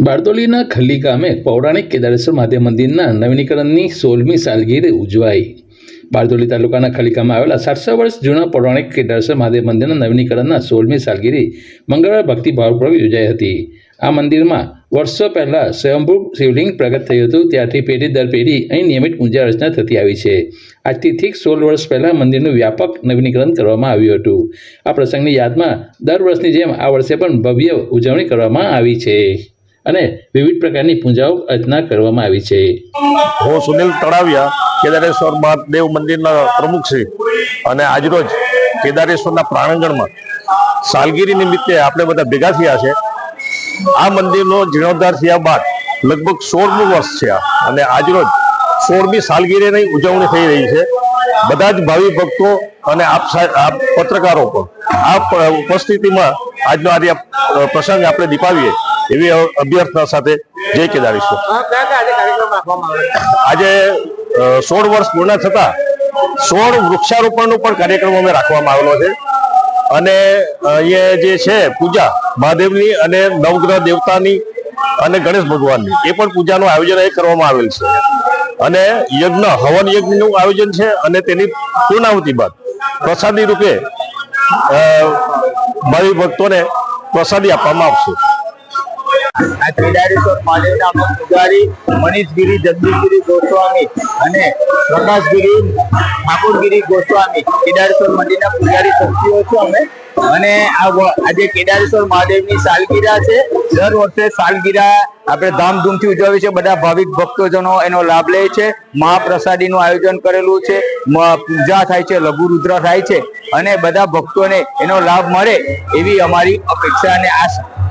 બારડોલીના ખલ્લી ગામે પૌરાણિક કેદારેશ્વર મહાદેવ મંદિરના નવીનીકરણની સોળમી સાલગીરી ઉજવાઈ. બારડોલી તાલુકાના ખલીકામાં આવેલા સાતસો વર્ષ જૂના પૌરાણિક કેદારેશ્વર મહાદેવ મંદિરના નવીનીકરણના સોળમી સાલગીરી મંગળવાર ભક્તિભાવપૂર્વક યોજાઈ હતી. આ મંદિરમાં વર્ષો પહેલાં સ્વયંભૂ શિવલિંગ પ્રગટ થયું હતું. ત્યારથી પેઢી દર પેઢી અહીં નિયમિત પૂજા અર્ચના થતી આવી છે. આજથી ઠીક સોળ વર્ષ પહેલાં મંદિરનું વ્યાપક નવીનીકરણ કરવામાં આવ્યું હતું. આ પ્રસંગની યાદમાં દર વર્ષની જેમ આ વર્ષે પણ ભવ્ય ઉજવણી કરવામાં આવી છે. અને વિવિધ પ્રકારની પૂજાઓ અર્ચના કરવામાં આવી છે. હું સુનિલ તળાવિયા, કેદારેશ્વર મહાદેવ મંદિરના પ્રમુખ છે અને આજરોજ કેદારેશ્વરના પ્રાંગણમાં સાલગીરી નિમિત્તે આપણે બધા ભેગા થયા છે. આ મંદિરનો જીર્ણોદ્ધાર થયા બાદ લગભગ સોળમું વર્ષ છે અને આજરોજ સોળમી સાલગીરીની ઉજવણી થઈ રહી છે. બધા જ ભાવિ ભક્તો અને આપ પત્રકારો પણ આ ઉપસ્થિતિમાં આજનો આજે પ્રસંગ આપણે દીપાવીએ એવી અભ્યર્થના સાથે જય કેદારેશ્વર. આજે સોળ વર્ષ પૂર્ણ થતા સોળ વૃક્ષારોપણનો પણ કાર્યક્રમ અમે રાખવામાં આવેલો છે. અને અહીંયા જે છે પૂજા મહાદેવની અને નવગ્રહ દેવતાની અને ગણેશ ભગવાનની, એ પણ પૂજાનું આયોજન અહીં કરવામાં આવેલ છે. અને યજ્ઞ, હવન યજ્ઞનું આયોજન છે અને તેની પૂર્ણાહુતિ બાદ પ્રસાદી રૂપે ભાવિ ભક્તોને પ્રસાદી આપવામાં આવશે. આ કેદારેશ્વર મહાદેવના પૂજારી મનીષગીરી, જગદીશગીરી ગોસ્વામી અને પ્રકાશગીરી ઠાકોરગીરી ગોસ્વામી કેદારેશ્વર મંદિરના પૂજારી શક્તિઓ છું અમે. અને આજે કેદારેશ્વર મહાદેવની સાલગીરા છે, દર વર્ષે સાલગીરા આપણે ધામધૂમથી ઉજવીએ છીએ. બધા ભાવિક ભક્તોજનો એનો લાભ લે છે. મહાપ્રસાદીનું આયોજન કરેલું છે. પૂજા થાય છે, લઘુરુદ્ર થાય છે. અને બધા ભક્તોને એનો લાભ મળે એવી અમારી અપેક્ષા અને આશા.